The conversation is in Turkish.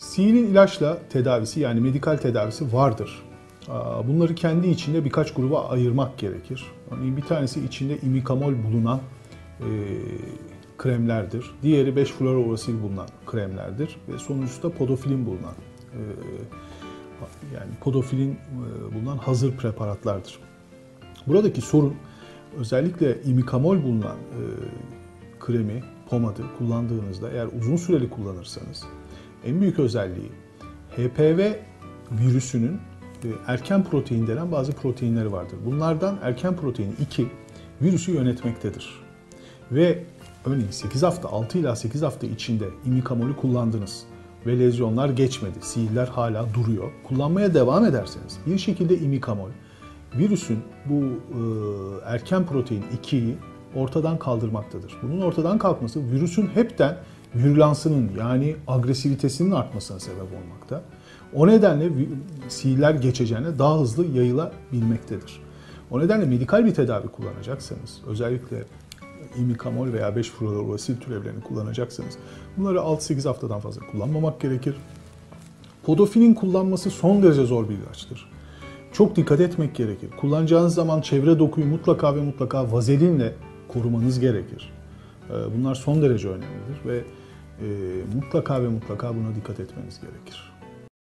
Siil'in ilaçla tedavisi yani medikal tedavisi vardır. Bunları kendi içinde birkaç gruba ayırmak gerekir. Örneğin bir tanesi içinde imikamol bulunan e, kremlerdir. Diğeri 5 fluorourasil bulunan kremlerdir. Ve sonuncusu da podofilin bulunan e, yani podofilin e, bulunan hazır preparatlardır. Buradaki sorun özellikle imikamol bulunan kremi, pomadı kullandığınızda eğer uzun süreli kullanırsanız en büyük özelliği HPV virüsünün e, erken protein denen bazı proteinleri vardır. Bunlardan erken protein 2 virüsü yönetmektedir. Ve örneğin 8 hafta, 6 ila 8 hafta içinde imikamolü kullandınız ve lezyonlar geçmedi, sihirler hala duruyor. Kullanmaya devam ederseniz bir şekilde imikamol virüsün bu e, erken protein 2'yi ortadan kaldırmaktadır. Bunun ortadan kalkması virüsün hepten virülansının yani agresivitesinin artmasına sebep olmakta. O nedenle sihirler geçeceğine daha hızlı yayılabilmektedir. O nedenle medikal bir tedavi kullanacaksanız, özellikle imikamol veya 5 fluorourasil türevlerini kullanacaksanız bunları 6-8 haftadan fazla kullanmamak gerekir. Podofilin kullanması son derece zor bir ilaçtır. Çok dikkat etmek gerekir. Kullanacağınız zaman çevre dokuyu mutlaka ve mutlaka vazelinle korumanız gerekir. Ee, Bunlar son derece önemlidir ve e, mutlaka ve mutlaka buna dikkat etmeniz gerekir.